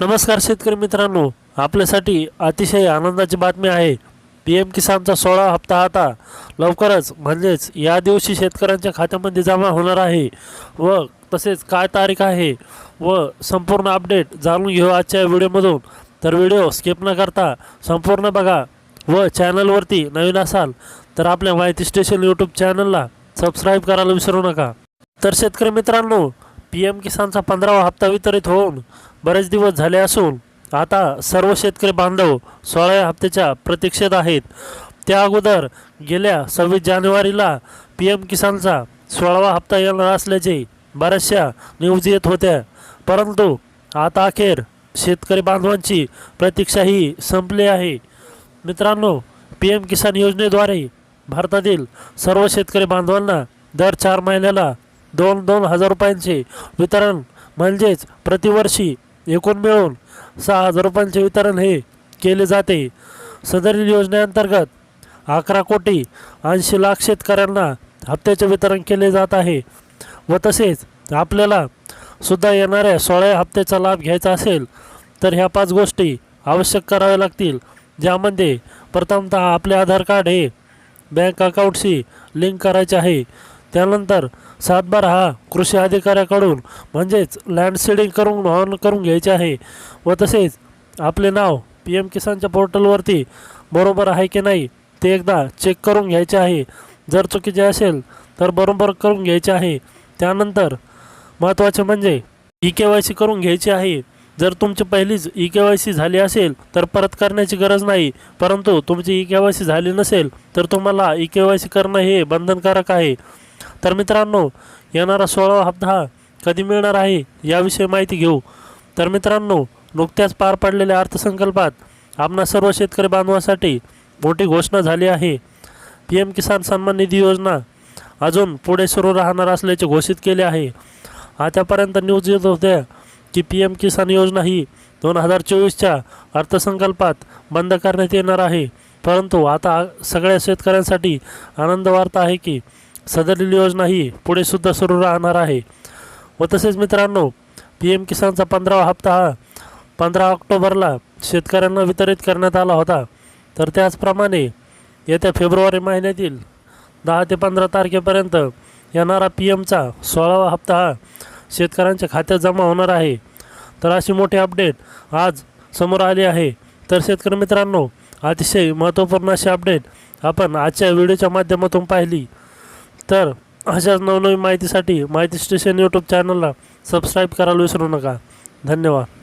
नमस्कार शेतकरी मित्रांनो आपल्यासाठी अतिशय आनंदाची बातमी आहे. पी एम किसानचा सोळा हप्ता आता लवकरच म्हणजेच या दिवशी शेतकऱ्यांच्या खात्यामध्ये जमा होणार आहे. व तसेच काय तारीख आहे? व संपूर्ण अपडेट जाणून घेऊ आजच्या व्हिडिओमधून. तर व्हिडिओ स्किप न करता संपूर्ण बघा व चॅनलवरती नवीन असाल तर आपल्या माहिती स्टेशन यूट्यूब चॅनलला सबस्क्राईब करायला विसरू नका. तर शेतकरी मित्रांनो पी एम किसानचा पंधरावा हप्ता वितरित होऊन बरेच दिवस झाले असून आता सर्व शेतकरी बांधव सोळाव्या हप्त्याच्या प्रतीक्षेत आहेत. त्या अगोदर गेल्या सव्वीस जानेवारीला पी एम किसानचा सोळावा हप्ता येणार असल्याचे बऱ्याचशा न्यूज येत होत्या. परंतु आता अखेर शेतकरी बांधवांची प्रतीक्षा ही संपली आहे. मित्रांनो पी एम किसान योजनेद्वारे भारतातील सर्व शेतकरी बांधवांना दर चार महिन्याला दोन दोन हजार रुपयांचे वितरण म्हणजेच प्रतिवर्षी एकूण मिळून सहा हजार रुपयांचे वितरण हे केले जाते. सदरील योजनेअंतर्गत अकरा कोटी ऐंशी लाख शेतकऱ्यांना हप्त्याचे वितरण केले जात आहे व तसेच आपल्याला सुद्धा येणाऱ्या सोळाव्या हप्त्याचा लाभ घ्यायचा असेल तर ह्या पाच गोष्टी आवश्यक कराव्या लागतील ज्यामध्ये प्रथमतः आपले आधार कार्ड हे बँक अकाउंटशी लिंक करायचे आहे. त्यानंतर सातबार हा कृषी अधिकाऱ्याकडून म्हणजेच लँडसेडिंग करून ऑन करून घ्यायचे आहे. व तसेच आपले नाव पी एम किसानच्या पोर्टलवरती बरोबर आहे की नाही ते एकदा चेक करून घ्यायचे आहे. जर चुकीचे असेल तर बरोबर करून घ्यायचे आहे. त्यानंतर महत्त्वाचे म्हणजे ई के वाय सी करून घ्यायची आहे. जर तुमची पहिलीच ई के वाय सी झाली असेल तर परत करण्याची गरज नाही. परंतु तुमची ई के वाय सी झाली नसेल तर तुम्हाला ई के वाय सी करणं हे बंधनकारक आहे. तर मित्रांनो येणारा सोळावा हप्ता हा कधी मिळणार आहे याविषयी माहिती घेऊ. तर मित्रांनो नुकत्याच पार पडलेल्या अर्थसंकल्पात आपणा सर्व शेतकरी बांधवासाठी मोठी घोषणा झाली आहे. पी एम किसान सन्मान निधी योजना अजून पुढे सुरू राहणार असल्याचे घोषित केले आहे. आतापर्यंत न्यूज येत होत्या की पी एम किसान योजना ही दोन हजार चोवीसच्या अर्थसंकल्पात बंद करण्यात येणार आहे. परंतु आता सगळ्या शेतकऱ्यांसाठी आनंद वार्ता आहे की सदरील योजना ही पुढे सुद्धा सुरू राहणार आहे. व तसेच मित्रांनो पी एम किसानचा पंधरावा हप्ता हा पंधरा ऑक्टोबरला शेतकऱ्यांना वितरित करण्यात आला होता. तर त्याचप्रमाणे येत्या फेब्रुवारी महिन्यातील दहा ते पंधरा तारखेपर्यंत येणारा पी एमचा सोळावा हप्ता हा शेतकऱ्यांच्या खात्यात जमा होणार आहे. तर अशी मोठी अपडेट आज समोर आली आहे. तर शेतकरी मित्रांनो अतिशय महत्त्वपूर्ण अशी अपडेट आपण आजच्या व्हिडिओच्या माध्यमातून पाहिली. तर अशाच नवनवीन माहितीसाठी माहिती स्टेशन यूट्यूब चॅनलला सबस्क्राईब करायला विसरू नका. धन्यवाद.